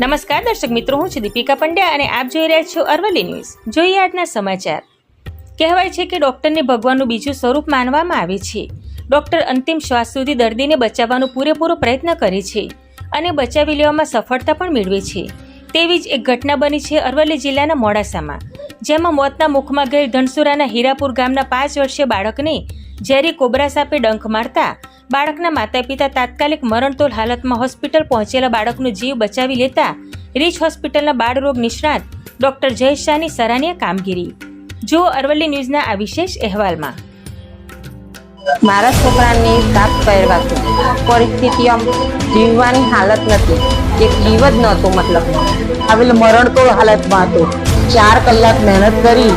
નમસ્કાર, દર્શક મિત્રો, હું છું દીપિકા પંડ્યા અને આપ જોઈ રહ્યા છો અરવલ્લી ન્યૂઝ. જોઈએ આજના સમાચાર. કહેવાય છે કે ડૉક્ટરને ભગવાનનું બીજું સ્વરૂપ માનવામાં આવે છે. ડૉક્ટર અંતિમ શ્વાસ સુધી દર્દીને બચાવવાનો પૂરેપૂરો પ્રયત્ન કરે છે અને બચાવી લેવામાં સફળતા પણ મેળવે છે. તેવી જ એક ઘટના બની છે અરવલ્લી જિલ્લાના મોડાસામાં. જેમાં મોતના મુખમાં ગયેલ ધનસુરાના હીરાપુર ગામના પાંચ વર્ષીય બાળકને ઝેરી કોબરા સાપે ડંખ મારતા બાળકના માતા પિતા તાત્કાલિક મરણતોલ હાલતમાં હોસ્પિટલ પહોંચેલા બાળકનો જીવ બચાવી લેતા રીચ હોસ્પિટલના બાળરોગ નિષ્ણાત ડોક્ટર જય શાહની સરાહનીય કામગીરી. જુઓ અરવલ્લી ન્યૂઝના આ વિશેષ અહેવાલમાં. મારા છોકરાને સાપ પહેરવા પરિસ્થિતિ આમ જીવવાની હાલત નથી. એક જીવ જ નહોતો મતલબ. આવેલ મરણતોલ હાલતમાં હતો. ચાર કલાક મહેનત કરી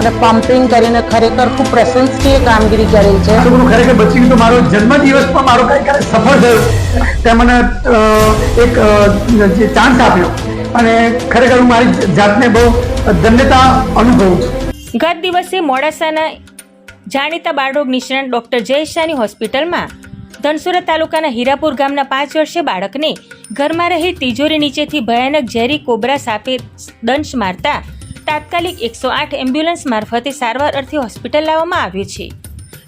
અને પમ્પિંગ કરીને ખરેખર ખૂબ પ્રશંસનીય કામગીરી કરેલ છે. ખરેખર બચી ગયું તો મારો જન્મદિવસ પણ મારો કઈ કઈ સફળ થયો. તે મને એક જે ચાન્સ આપ્યો. અને ખરેખર હું મારી જાતને બહુ ધન્યતા અનુભવું છું. ગત દિવસે મોડાસાના જાણીતા બાળરોગ નિષ્ણાત ડોક્ટર જય શાહની હોસ્પિટલમાં ધનસુરા તાલુકાના હીરાપુર ગામના પાંચ વર્ષે બાળકને ઘરમાં રહી તિજોરી નીચેથી ભયાનક ઝેરી કોબરા સાપે દંશ મારતા તાત્કાલિક એકસો આઠ એમ્બ્યુલન્સ મારફતે સારવાર અર્થે હોસ્પિટલ લાવવામાં આવ્યું છે.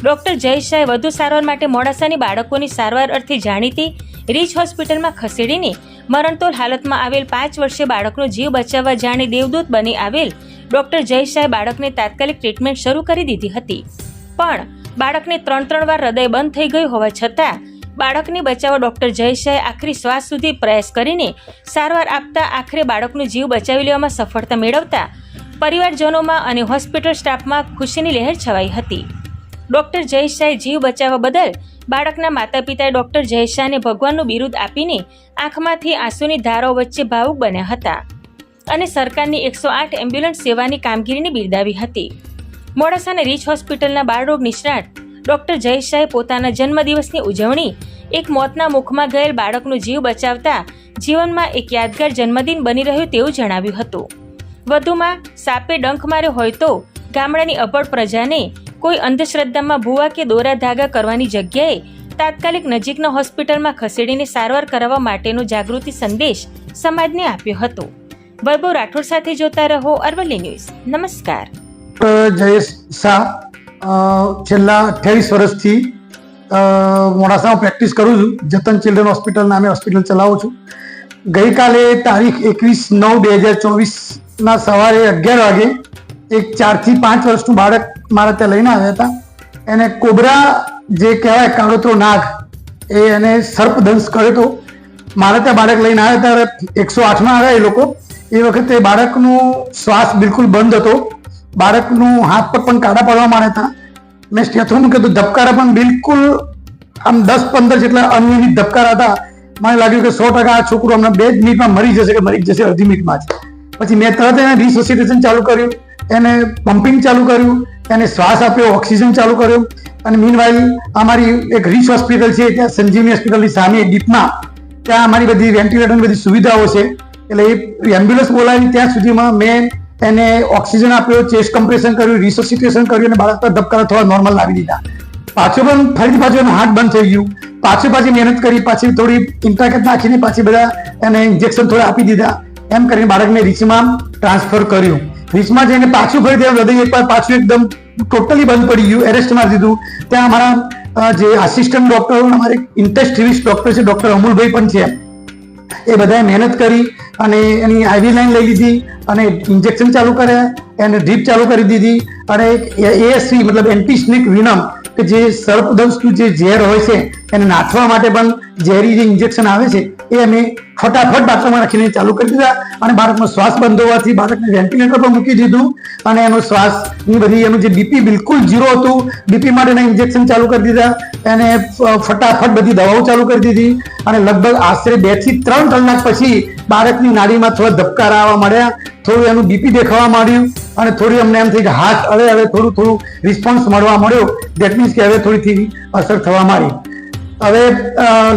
ડોક્ટર જયેશ શાહે વધુ સારવાર માટે મોડાસાની બાળકોની સારવાર અર્થે જાણીતી રીચ હોસ્પિટલમાં ખસેડીને મરણતોલ હાલતમાં આવેલ પાંચ વર્ષે બાળકનો જીવ બચાવવા જાણે દેવદૂત બની આવેલ ડોક્ટર જય શાહે બાળકને તાત્કાલિક ટ્રીટમેન્ટ શરૂ કરી દીધી હતી. પણ બાળકને ત્રણ ત્રણ વાર હૃદય બંધ થઈ ગયું હોવા છતાં બાળકને બચાવવા ડૉક્ટર જયશાહે આખરી શ્વાસ સુધી પ્રયાસ કરીને સારવાર આપતા આખરે બાળકનો જીવ બચાવી લેવામાં સફળતા મેળવતા પરિવારજનોમાં અને હોસ્પિટલ સ્ટાફમાં ખુશીની લહેર છવાઈ હતી. ડોક્ટર જયશાહે જીવ બચાવવા બદલ બાળકના માતા પિતાએ ડૉક્ટર જયશાહને ભગવાનનું બિરુદ આપીને આંખમાંથી આંસુની ધારાઓ વચ્ચે ભાવુક બન્યા હતા અને સરકારની એકસો આઠ એમ્બ્યુલન્સ સેવાની કામગીરીને બિરદાવી હતી. મોડાસાના રીચ હોસ્પિટલના બાળરોગ નિષ્ણાત ડોક્ટર જય શાહે પોતાના જન્મદિવસની ઉજવણી, એક મોતના મુખમાં ગયેલ બાળકનું જીવ બચાવતા જીવનમાં એક યાદગાર જન્મદિન બની રહ્યું તેવું જણાવ્યું હતું. વધુમાં, સાપે ડંખ માર્યો હોય તો ગામડાની અભળ પ્રજાને કોઈ અંધશ્રદ્ધામાં ભૂવા કે દોરા ધાગા કરવાની જગ્યાએ તાત્કાલિક નજીકના હોસ્પિટલમાં ખસેડીને સારવાર કરાવવા માટેનો જાગૃતિ સંદેશ સમાજને આપ્યો હતો. વૈભવ રાઠોડ સાથે જોતા રહો અરવલ્લી ન્યૂઝ. નમસ્કાર. જયેશ શાહ છેલ્લા અઠ્યાવીસ વર્ષથી મોડાસામાં પ્રેક્ટિસ કરું છું. જતન ચિલ્ડ્રન હોસ્પિટલ નામે હોસ્પિટલ ચલાવું છું. ગઈકાલે તારીખ એકવીસ નવ બે હજાર ચોવીસના સવારે અગિયાર વાગે એક ચારથી પાંચ વર્ષનું બાળક મારા ત્યાં લઈને આવ્યા હતા. એને કોબરા જે કહેવાય કાળોતરો નાગ, એ એને સર્પદંશ કર્યો હતો. મારા ત્યાં બાળક લઈને આવ્યા ત્યારે એકસો આઠમાં આવ્યા એ લોકો. એ વખતે બાળકનું શ્વાસ બિલકુલ બંધ હતો. બાળકનું હાથ પગ પણ કાઢા પાડવા માંડ્યા હતા. મેં સ્ટેથોનું કીધું ધબકારા પણ બિલકુલ આમ દસ પંદર જેટલા અનિયમિત ધબકારા હતા. મને લાગ્યું કે સો ટકા આ છોકરો હમણાં બે જ મિનિટમાં મરી જશે કે મરી જશે અડધી મિનિટમાં જ. પછી મેં તરત એને રિસોસિટેશન ચાલુ કર્યું. એને પમ્પિંગ ચાલુ કર્યું. એને શ્વાસ આપ્યો ઓક્સિજન ચાલુ કર્યો. અને મીનવાઇલ અમારી એક રીચ હોસ્પિટલ છે, ત્યાં સંજીવની હોસ્પિટલની સામે ડીપમાં ત્યાં અમારી બધી વેન્ટિલેટરની બધી સુવિધાઓ છે. એટલે એ એમ્બ્યુલન્સ બોલાવી ત્યાં સુધીમાં મેં એને ઓક્સિજન આપ્યો ચેસ્ટ કમ્પ્રેશન કર્યું રિસોસિટેશન કર્યું અને બાળક પર ધબકારા થવા નોર્મલ લાવી દીધા. પાછો પણ ફરીથી પાછું એનું હાર્ટ બંધ થઈ ગયું. પાછું પાછી મહેનત કરી, પાછી થોડી ઇન્ટ્રાકેટ નાખીને પાછી બધા એને ઇન્જેક્શન થોડા આપી દીધા. એમ કરીને બાળકને રીચમાં ટ્રાન્સફર કર્યું. રીચમાં જઈને પાછું ફરી હૃદય એકવાર પાછું એકદમ ટોટલી બંધ પડી ગયું એરેસ્ટ મારી દીધું. ત્યાં અમારા જે આસિસ્ટન્ટ ડોક્ટર અમારે ઇન્ટેસ્ટિવિસ્ટ ડોક્ટર છે ડોક્ટર અમુલભાઈ પણ છે. એ બધાએ મહેનત કરી અને એની આઈવી લાઈન લઈ લીધી અને ઇન્જેક્શન ચાલુ કર્યા એને ડ્રીપ ચાલુ કરી દીધી. અને એએસસી મતલબ એન્ટી સ્નેક વિનમ કે જે સર્પદંશનું જે ઝેર હોય છે એને નાથવા માટે પણ ઝેરી જે ઇન્જેક્શન આવે છે એ અમે ફટાફટ બાથરૂમમાં રાખીને ચાલુ કરી દીધા અને બાળકનો શ્વાસ બંધ હોવાથી બાળકને વેન્ટિલેટર પર મૂકી દીધું અને એનો શ્વાસની બધી એનું જે બીપી બિલકુલ ઝીરો હતું. બીપી માટેના ઇન્જેક્શન ચાલુ કરી દીધા એને ફટાફટ બધી દવાઓ ચાલુ કરી દીધી અને લગભગ આશરે બેથી ત્રણ કલાક પછી બાળકની નાડીમાં થોડા ધબકારા આવવા મળ્યા થોડું એનું બીપી દેખાવા માંડ્યું અને થોડી અમને એમ થઈ કે હાથ હવે હવે થોડું થોડું રિસ્પોન્સ મળવા મળ્યો. દેટ મીન્સ કે હવે થોડી અસર થવા માંડી. હવે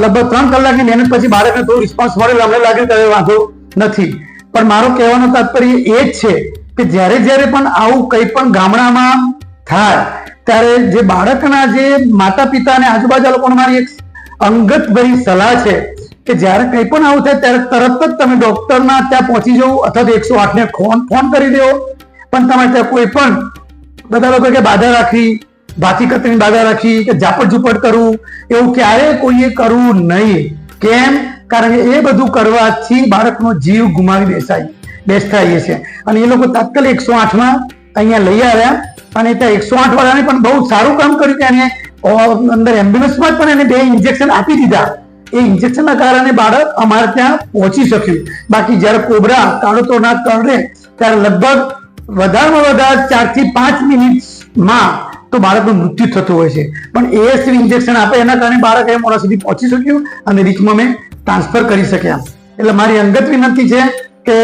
લગભગ ત્રણ કલાકની મહેનત પછી બાળકને થોડું રિસ્પોન્સ મળેલો, અમને લાગ્યું કે વાંધો નથી. પણ મારો કહેવાનો તાત્પર્ય એ જ છે કે જ્યારે જ્યારે પણ આવું કંઈ પણ ગામડામાં થાય, ત્યારે જે બાળકના જે માતા પિતા અને આજુબાજુ લોકોને મારી એક અંગત ભરી સલાહ છે કે જ્યારે કંઈ પણ આવું થાય, ત્યારે તરત જ તમે ડોક્ટરના ત્યાં પહોંચી જવું અથવા તો એકસો આઠને ફોન ફોન કરી દેવો પણ તમે ત્યાં કોઈ પણ બધા લોકો કે બાધા રાખી ભાતી કતરી બાધા રાખી કે ઝાપટ ઝુપટ કરવું એવું ક્યારેય કોઈએ કરવું નહીં. કેમ? કારણ કે એ બધું કરવાથી બાળકનો જીવ ગુમાવી બેસાય બેસતા છે. અને એ લોકો તાત્કાલિક એકસો આઠમાં અહીંયા લઈ આવ્યા. અને ત્યાં એકસો આઠ વાળાને પણ બહુ સારું કામ કર્યું કે એને અંદર એમ્બ્યુલન્સમાં પણ એને બે ઇન્જેક્શન આપી દીધા. એ ઇન્જેક્શનના કારણે બાળક અમારે ત્યાં પહોંચી શક્યું. બાકી જ્યારે કોબરા કાળોતોના કરડે ત્યારે લગભગ વધારેમાં વધારે ચારથી પાંચ મિનિટમાં તો બાળકનું મૃત્યુ થતું હોય છે. પણ એએસવી ઇન્જેક્શન આપે એના કારણે બાળક એ મોડા સુધી પહોંચી શક્યું અને રીચમાં મેં ટ્રાન્સફર કરી શક્યા. એટલે મારી અંગત વિનંતી છે કે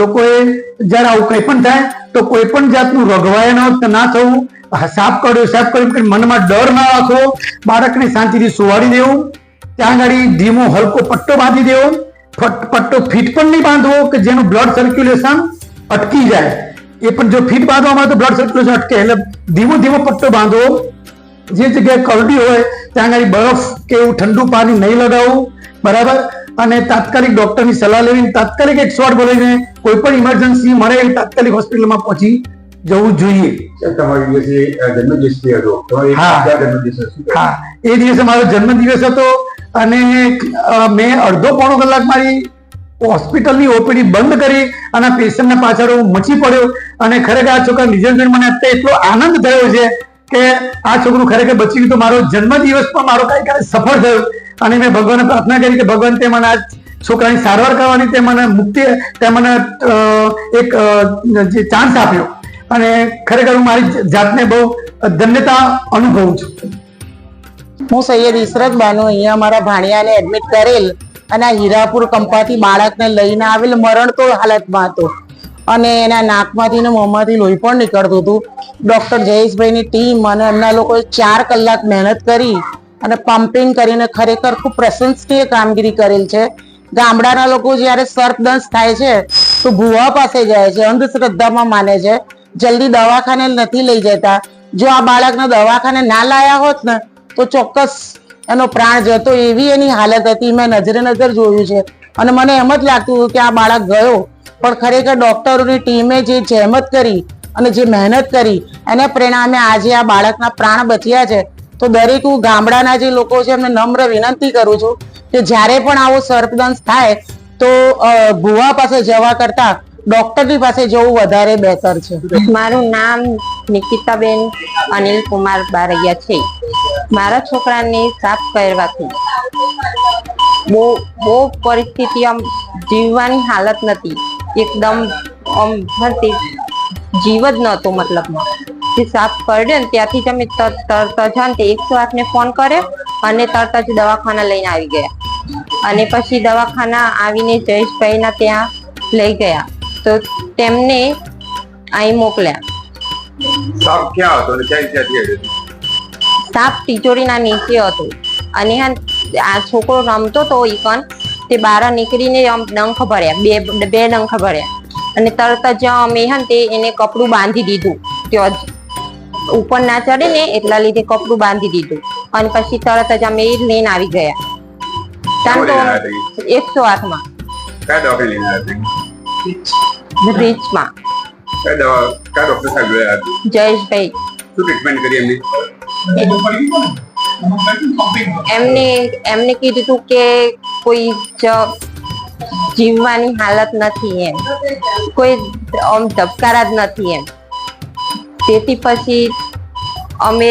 લોકોએ જ્યારે આવું કંઈ પણ થાય, તો કોઈ પણ જાતનું રઘવાયા ના થવું. સાફ કર્યો સાફ કર્યું મનમાં ડર ના રાખવો બાળકને શાંતિથી સુવાડી દેવું. ત્યાં આગળ ધીમો હલકો પટ્ટો બાંધી દેવો. પટ્ટો ફીટ પણ નહીં બાંધવો, કે જેનું બ્લડ સર્ક્યુલેશન અટકી જાય. એ પણ જો ફીટ બાંધવામાં આવે તો બ્લડ સર્ક્યુલેશન અટકે. એટલે ધીમો ધીમો પટ્ટો બાંધવો જે જગ્યાએ કરડી હોય ત્યાં આગળ બરફ કે એવું ઠંડુ પાણી નહીં લગાવવું બરાબર? અને તાત્કાલિક ડોક્ટરની સલાહ લેવી તાત્કાલિક એકસો આઠ બોલાવીને કોઈ પણ ઇમરજન્સી મળે એ તાત્કાલિક હોસ્પિટલમાં પહોંચી જવું જોઈએ? હા. એ દિવસે મારો જન્મદિવસ હતો અને મેં અડધો પોણો કલાક મારી હોસ્પિટલની ઓપીડી બંધ કરી અને પેશન્ટના પાછળ હું મચી પડ્યો અને ખરેખર આ છોકરા જોઈને મને અત્યારે એટલો આનંદ થયો છે કે આ છોકરું ખરેખર બચી ગયું મારો જન્મદિવસ પણ મારો કઈ કાંઈ સફળ થયો. અને મેં ભગવાનને પ્રાર્થના કરી કે ભગવાન તે મને આ છોકરાની સારવાર કરવાની, તે મને મુક્તિ, તે મને એક જે ચાન્સ આપ્યો. અને ખરેખર હું મારી જાતને બહુ ધન્યતા અનુભવું છું. હું સૈયદ ઈશરત બાનુ અહીંયા મારા ભાણિયાને એડમિટ કરેલ અને આ હીરાપુર કંપાથી બાળકને લઈને આવેલ મરણતોડ હાલતમાં હતો. અને એના નાકમાંથી ને મોંમાંથી લોહી પણ નીકળતું હતું. ડોક્ટર જયેશભાઈની ટીમ અને એમના લોકોએ ચાર કલાક મહેનત કરી અને પમ્પિંગ કરીને ખરેખર ખૂબ પ્રશંસનીય કામગીરી કરેલ છે. ગામડાના લોકો જ્યારે સર્પદંશ થાય છે, તો ભૂવા પાસે જાય છે, અંધશ્રદ્ધામાં માને છે. જલ્દી દવાખાને નથી લઈ જતા. જો આ બાળકને દવાખાને ના લાયા હોત ને, તો ચોક્કસ એનો પ્રાણ જતો, એવી એની હાલત હતી. મેં નજરે નજર જોયું છે. અને મને એમ જ લાગતું હતું કે આ બાળક ગયો. પણ ખરેખર ડોક્ટરોની ટીમે જે જહેમત કરી અને જે મહેનત કરી, એને પરિણામે આજે આ બાળકના પ્રાણ બચ્યા છે. તો દરેક હું ગામડાના જે લોકો છે, એમને નમ્ર વિનંતી કરું છું કે જ્યારે પણ આવો સર્પદંશ થાય, તો ભુવા પાસે જવા કરતા ડોક્ટરની પાસે જવું વધારે બહેતર છે. મારું નામ નિકિતાબેન અનિલ કુમાર બારૈયા છે. મારા છોકરાને સાફ કરવાથી બહુ બહુ પરિસ્થિતિ આમ જીવવાની હાલત નથી. એકદમ આમ હતી જીવ જ નહોતો મતલબમાં. જે સાફ કરડ્યો ને ત્યાંથી જ અમે તરત જ ને તે એકસો આઠને ફોન કર્યો અને તરત જ દવાખાના લઈને આવી ગયા. અને પછી દવાખાના આવીને જયેશભાઈના ત્યાં લઈ ગયા. તો તેમને અહીં મોકલ્યા. સાફ ક્યાં હતો ક્યાં ક્યાંથી આવ્યો? સાપ તિજોરીના નીચે હતો. અને આ છોકરો રમતો તો ઈકન તે બહાર નીકળીને આમ ડંખ ભર્યા બે બે ડંખ ભર્યા. અને તરત જ અમે હા તે એને કપડું બાંધી દીધું. ત્યાં જ ઉપર ના ચડે ને એટલા લીધે કપડું બાંધી દીધું. અને પછી તરત જ અમે લઈને આવી ગયા. આવ્યા તો એકસો કયા આવ્યા બ્રિજમાં. કયા ડોક્ટર સાહેબ જયેશભાઈ. શું ટ્રીટમેન્ટ કરી એમની? એમને એમને કીધું હતું કે કોઈ જીવવાની હાલત નથી એમ. કોઈ આમ ધબકારા જ નથી એમ. તેથી પછી અમે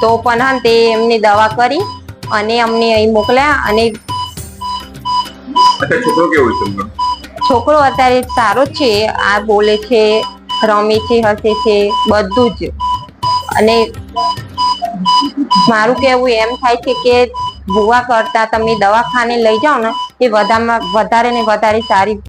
તો પણ હા તે એમની દવા કરી અને અમને અહીં મોકલ્યા અને છોકરો કેવો છે છોકરો અત્યારે સારો છે આ બોલે છે રમે છે હસે છે બધું જ. અને મારું કહેવું એમ થાય છે કે ભૂવા કરતા તમે દવાખાને લઈ જાઓ ને, એ વધારે ને વધારે સારી